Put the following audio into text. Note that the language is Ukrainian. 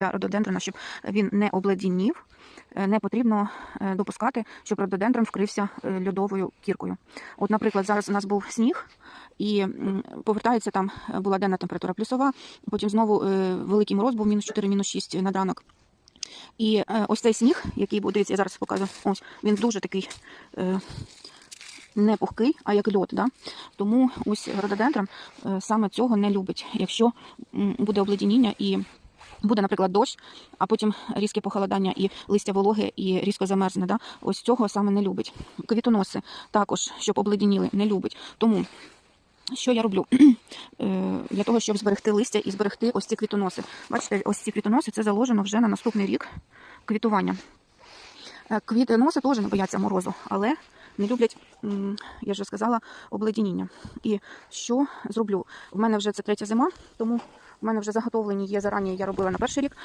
рододендрона, щоб він не обледенів, е, не потрібно е, допускати, щоб рододендрон вкрився е, льодовою кіркою. От, наприклад, зараз у нас був сніг, і повертається там була денна температура плюсова, потім знову великий мороз був мінус 4, мінус 6 над ранок. І ось цей сніг, який дивіться, я зараз показую, ось він дуже такий. Не пухкий, а як льод. Да? Тому ось рододендрон саме цього не любить. Якщо буде обледеніння і буде, наприклад, дощ, а потім різке похолодання і листя вологе і різко замерзне. Да? Ось цього саме не любить. Квітоноси також, щоб обледеніли, не любить. Тому що я роблю Е, для того, щоб зберегти листя і зберегти ось ці квітоноси. Бачите, ось ці квітоноси це заложено вже на наступний рік квітування. Е, носа теж не бояться морозу, але не люблять, я вже сказала, обледеніння. І що зроблю? В мене вже це третя зима, тому в мене вже заготовлені є зарані, я робила на перший рік,